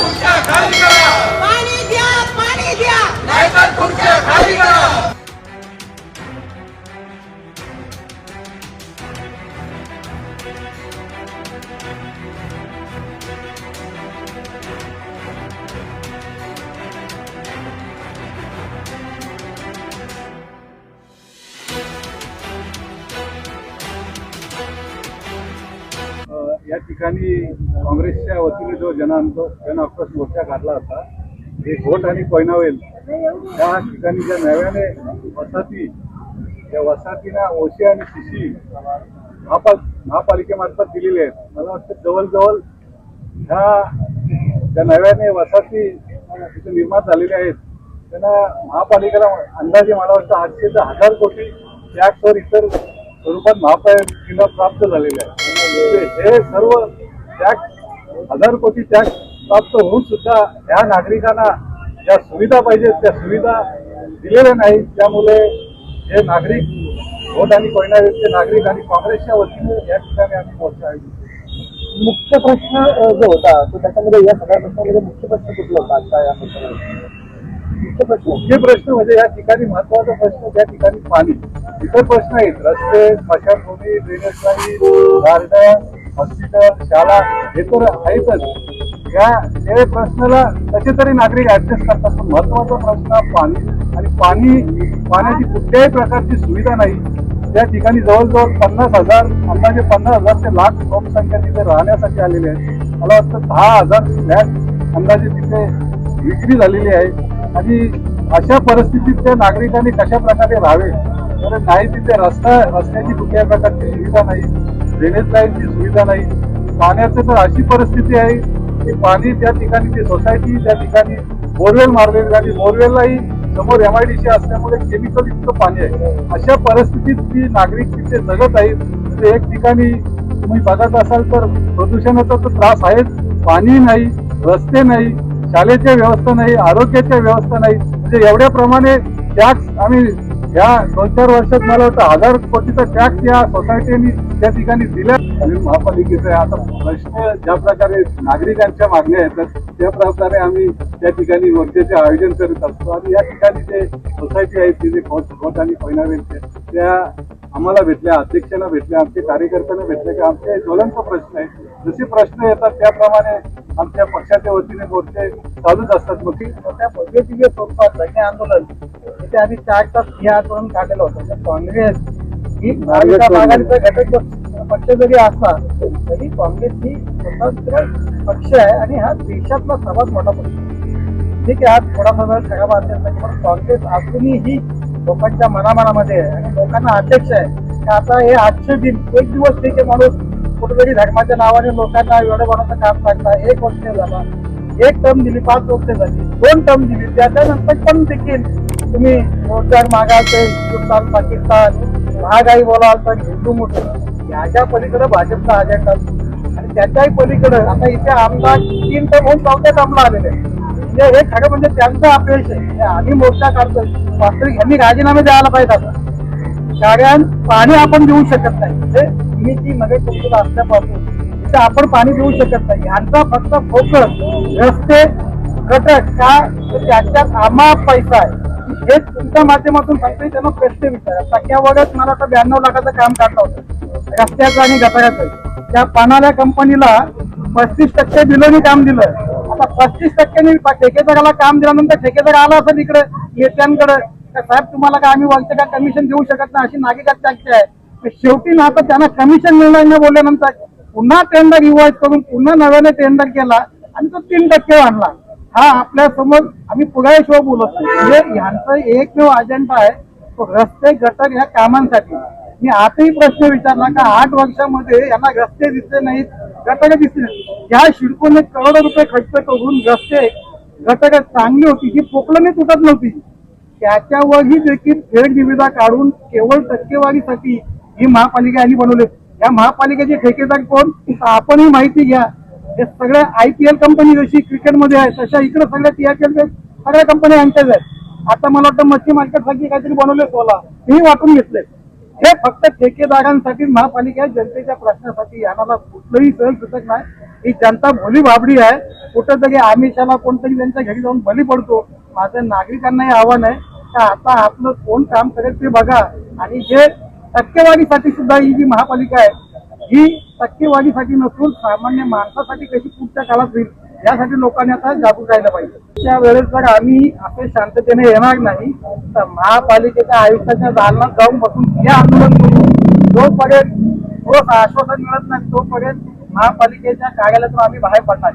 खुर्च्या खाली करा. पाणी द्या पाणी द्या. नाहीतर खुर्च्या खाली करा. या ठिकाणी काँग्रेसच्या वतीने जो जन जन आक्रोश मोर्चा काढला होता हे घोट आणि कोयनावेल या ठिकाणी ज्या नव्याने वसाहती त्या वसाहतीना ओशी आणि शिशी महापाल महापालिकेमार्फत दिलेले आहेत मला वाटतं जवळजवळ ह्या ज्या नव्याने वसाहती तिथे निर्माण झालेल्या आहेत त्यांना महापालिकेला अंदाजे मला वाटतं आठशे ते हजार कोटी टॅक्सवर इतर स्वरूपात महापालिकेला प्राप्त झालेले आहे. म्हणजे हे सर्व टॅक्स हजार कोटी टॅक्स प्राप्त होऊन सुद्धा ह्या नागरिकांना ज्या सुविधा पाहिजेत त्या सुविधा दिलेल्या नाहीत. त्यामुळे हे नागरिक भोट आणि कोयनाचे नागरिक आणि काँग्रेसच्या वतीने या ठिकाणी आम्ही मोर्चा आहे मुख्य प्रश्न जो होता तो त्याच्यामध्ये या सगळ्या प्रश्नामध्ये मुख्य प्रश्न कुठला होता? आजच्या या प्रश्नामध्ये. मुख्य प्रश्न म्हणजे या ठिकाणी महत्त्वाचा प्रश्न त्या ठिकाणी पाणी इतर प्रश्न आहेत. रस्ते स्मशानभूमी ड्रेनेज लाईन गार्डन हॉस्पिटल शाळा हे तर आहेतच. या हे प्रश्नाला कसे तरी नागरिक ऍडजस्ट करतात. पण महत्त्वाचा प्रश्न पाणी आणि पाणी पाण्याची कुठल्याही प्रकारची सुविधा नाही. त्या ठिकाणी जवळजवळ पन्नास हजार अंदाजे पन्नास हजार ते लाख लोकसंख्या तिथे राहण्यासाठी आलेली आहे मला वाटतं दहा हजार फ्लॅट अंदाजे तिथे विक्री झालेली आहे. आणि अशा परिस्थितीत त्या नागरिकांनी कशा प्रकारे राहावे? तर नाही तिथे रस्ता रस्त्याची कुठल्या प्रकारची सुविधा नाही ड्रेनेज लाईनची सुविधा नाही. पाण्याचं तर अशी परिस्थिती आहे की पाणी त्या ठिकाणी ती सोसायटी त्या ठिकाणी बोरवेल मारलेली आणि बोरवेललाही समोर एम आय डीची असल्यामुळे केमिकल युक्त पाणी आहे. अशा परिस्थितीत ती नागरिक तिथे जगत आहेत म्हणजे एक ठिकाणी तुम्ही बघत असाल तर प्रदूषणाचा तर त्रास आहेच. पाणी नाही रस्ते नाही. शालेच्या व्यवस्था नाही आरोग्याच्या व्यवस्था नाही. म्हणजे एवढ्या प्रमाणे टॅक्स आम्ही या दोन चार वर्षात मला वाटतं हजार कोटीचा टॅक्स या सोसायटीनी त्या ठिकाणी दिला. आणि महापालिकेचा आहे. आता प्रश्न ज्या प्रकारे नागरिकांच्या मागण्या येतात त्या प्रकारे आम्ही त्या ठिकाणी मोर्चाचे आयोजन करीत असतो. आणि या ठिकाणी जे सोसायटी आहेत तिथे घोट घोट आणि पैनावेलचे त्या आम्हाला भेटल्या अध्यक्षाला भेटल्या आमच्या कार्यकर्त्यांना भेटल्या. की आमचे ज्वलंत प्रश्न आहेत. जसे प्रश्न येतात त्याप्रमाणे आमच्या पक्षाच्या वतीने मोर्चे चालूच असतात मग ती त्या पद्धतीचे स्वरूपात लग्न आंदोलन तिथे आधी चारचा हे आंदोलन काढलेलं होतं. तर काँग्रेस ही महाविकास आघाडीचा घटक पक्ष- जरी असला तरी काँग्रेस ही स्वतंत्र पक्ष आहे आणि हा देशातला सर्वात मोठा पक्ष. ठीक आहे आज थोडासा वेळ खराब असेल पण काँग्रेस अजूनही लोकांच्या मनामनामध्ये आहे आणि लोकांना अध्यक्ष आहे आता हे आजचे दिन एक दिवस ठीक आहे माणूस कुठेतरी धर्माच्या नावाने लोकांना एवढं बनवण्याचं काम करता. एक वर्ष झाला. एक टर्म दिली पाच वर्ष झाली. दोन टर्म दिली. त्याच्यानंतर पण देखील तुम्ही रोजगार मागाल तर हिंदुस्थान पाकिस्तान महागाई बोलाल तर हिंदू मोठं. याच्या पलीकडे भाजपचा अजेंडा आणि त्याच्याही पलीकडे आता इथे आमदार तीन टर्म होऊन चौथ्या टर्मला आलेले आहे म्हणजे हे खरं म्हणजे त्यांचं अपयश आहे. आम्ही मोर्चा काढतोय. वास्तविक यांनी राजीनामे द्यायला पाहिजे आता. कारण पाणी आपण देऊ शकत नाही. म्हणजे म्हणजे ती नगर असल्यापासून तिथे आपण पाणी देऊ शकत नाही. यांचा फक्त फोकस रस्ते घटक काय तर आम्हा पैसा आहे. हे तुमच्या माध्यमातून फक्त त्यांना प्रश्न विचारा. टक्क्यावरच मला वाटतं ब्याण्णव लाखाचं काम काढलं होतं. रस्त्याचं आणि घटकाचं त्या पानाल्या कंपनीला पस्तीस टक्के बिलोनी काम दिलं. आता पस्तीस टक्क्यांनी ठेकेदाराला काम दिल्यानंतर ठेकेदार आला असेल इकडे नेत्यांकडे. साहेब तुम्हाला काय आम्ही वरचं का कमिशन देऊ शकत नाही अशी नागरिकाची आहे. शेवटी ना आता त्यांना कमिशन मिळणार नाही बोलल्यानंतर पुन्हा टेंडर रिवाईज करून पुन्हा नव्याने टेंडर केला आणि तो तीन टक्के आणला. हा आपल्यासमोर आम्ही पुराव्याशिवाय बोलत नाही. म्हणजे यांचा एकमेव अजेंडा आहे तो रस्ते घटक ह्या कामांसाठी. मी आताही प्रश्न विचारला का आठ वर्षामध्ये यांना रस्ते दिसले नाहीत घटक दिसले नाहीत. या शिडकोने करोडो रुपये खर्च करून रस्ते घटक चांगली होती ही पोकळणी तुटत नव्हती. त्याच्यावरही देखील फेर निविदा काढून केवळ टक्केवारीसाठी ही महापालिका यांनी बनवले या महापालिकेचे ठेकेदार कोण? आपणही माहिती घ्या. हे सगळ्या आय पी एल कंपनी जशी क्रिकेटमध्ये आहे तशा इकडे सगळ्या टी आय पी एल सगळ्या कंपन्या यांच्याच आहेत. आता मला वाटतं मच्छी मार्केटसाठी काहीतरी बनवले सोला तेही वाटून घेतले हे फक्त ठेकेदारांसाठी महापालिका जनतेच्या प्रश्नासाठी यांना कुठलंही सहन सुचक नाही. ही जनता भोली बाबडी आहे. कुठंतरी आमिषाला कोणतरी त्यांच्या घरी जाऊन बली पडतो. माझं नागरिकांनाही आव्हान आहे. का आता आपलं कोण काम करेल ते बघा. आणि जे टक्केवारीसाठी सुद्धा ही जी महापालिका आहे ही टक्केवारीसाठी नसून सामान्य माणसासाठी कशी पुढच्या काळात होईल यासाठी लोकांनी आता जागरूक राहिलं पाहिजे. त्या वेळेस जर आम्ही असे शांततेने येणार नाही तर महापालिकेच्या आयुक्ताच्या दालनात जाऊन बसून हे आंदोलन करू. जोपर्यंत आश्वासन मिळत नाही तोपर्यंत महापालिकेच्या कार्यालयातून आम्ही बाहेर पडणार